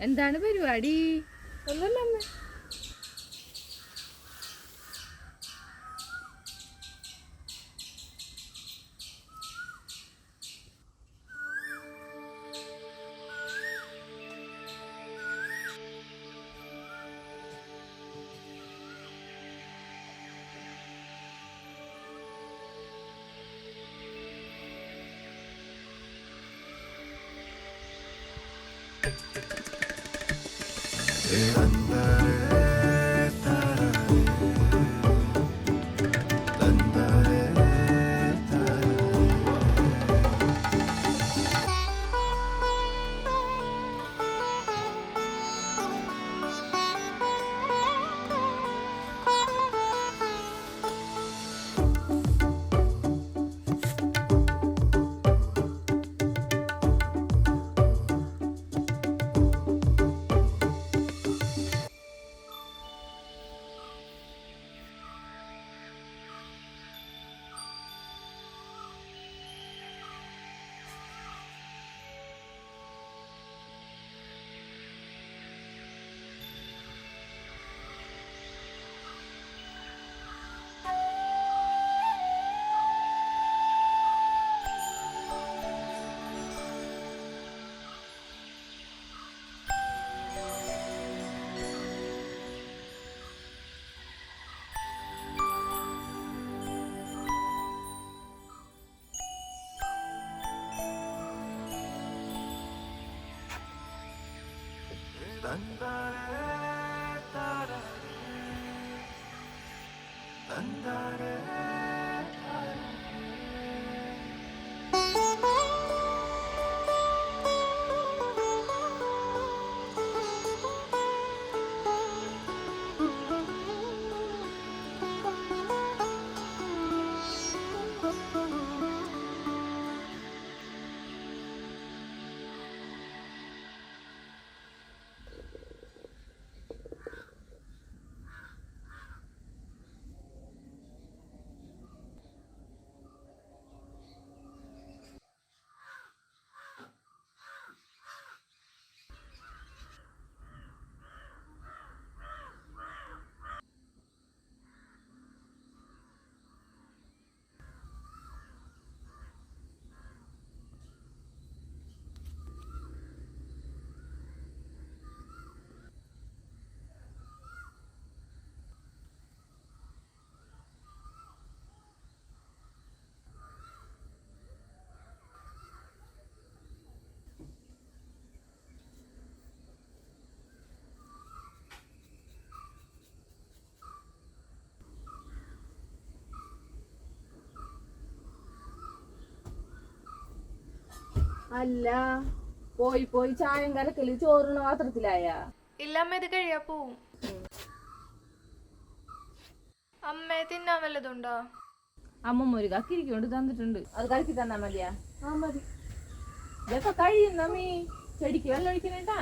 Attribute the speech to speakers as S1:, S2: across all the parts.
S1: എന്താണ് പരിപാടി? ഒന്നല്ല അമ്മ Levantaré andare അല്ല പോയി പോയി ചായം കലക്കൽ ചോറുണ പാത്രത്തിലായ.
S2: ഇല്ല അമ്മ ഇത് കഴിയാ പോവും. അമ്മ തിന്നാൻ വല്ലതുണ്ടോ
S1: അമ്മ ഒരു കക്കിരിക്കൊണ്ട് തന്നിട്ടുണ്ട്. അത് കലക്കി തന്നാ മതിയാ. ആ മതി. ഇതൊക്കെ കഴിയുന്ന മീ ചെടിക്ക് വെള്ളം ഒഴിക്കണേട്ടാ.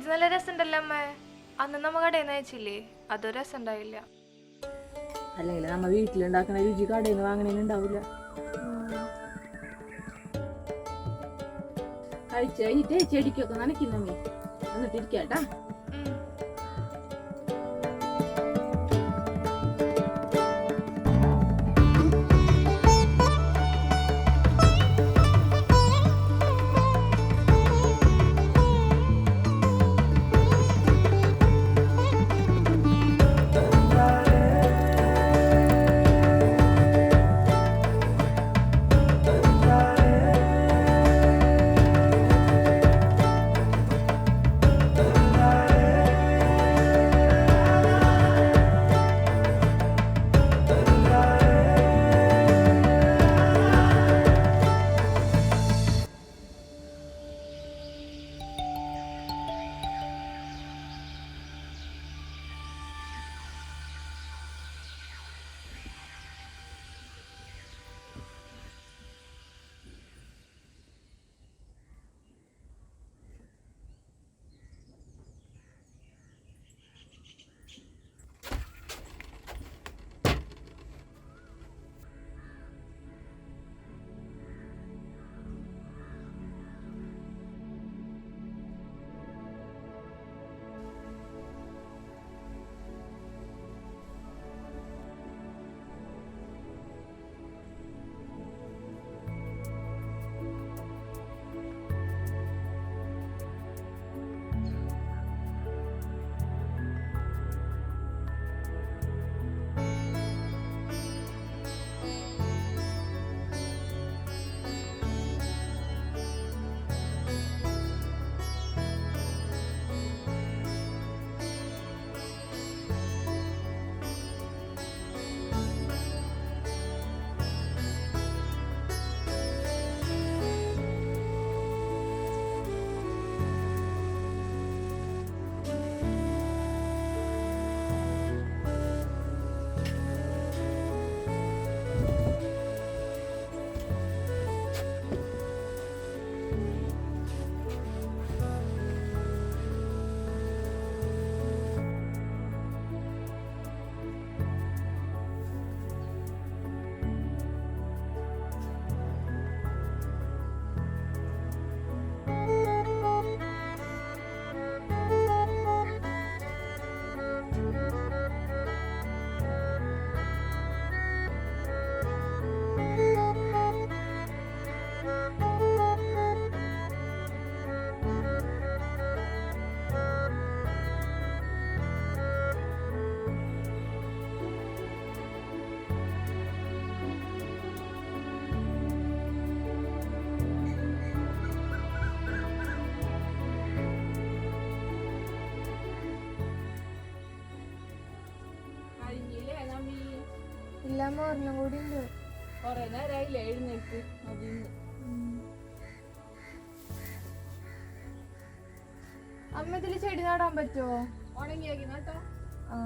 S2: ഇത് നല്ല രസമുണ്ടല്ലോ അമ്മ. അന്ന് നമ്മ കടയിൽ നിന്ന് അയച്ചില്ലേ? അതൊരു രസം ഉണ്ടായില്ല
S1: അല്ലെങ്കിൽ നമ്മ വീട്ടിലുണ്ടാക്കുന്ന രുചി കടയിൽ നിന്ന് വാങ്ങണേന് ഉണ്ടാവില്ല കഴിച്ച് കഴിഞ്ഞിട്ട് ചെടിക്കൊക്കെ നനയ്ക്കുന്നമ്മേ എന്നിട്ട്
S2: അമ്മ ഒരെണ്ണം കൂടി ഉണ്ട്.
S1: കൊറേ നേരമായില്ലേ എഴുന്നേറ്റ് മതിന്ന്.
S2: അമ്മ ഇതിൽ ചെടി നടാൻ പറ്റുമോ
S1: ഉണങ്ങിയാക്കി നട്ടോ
S2: ആ.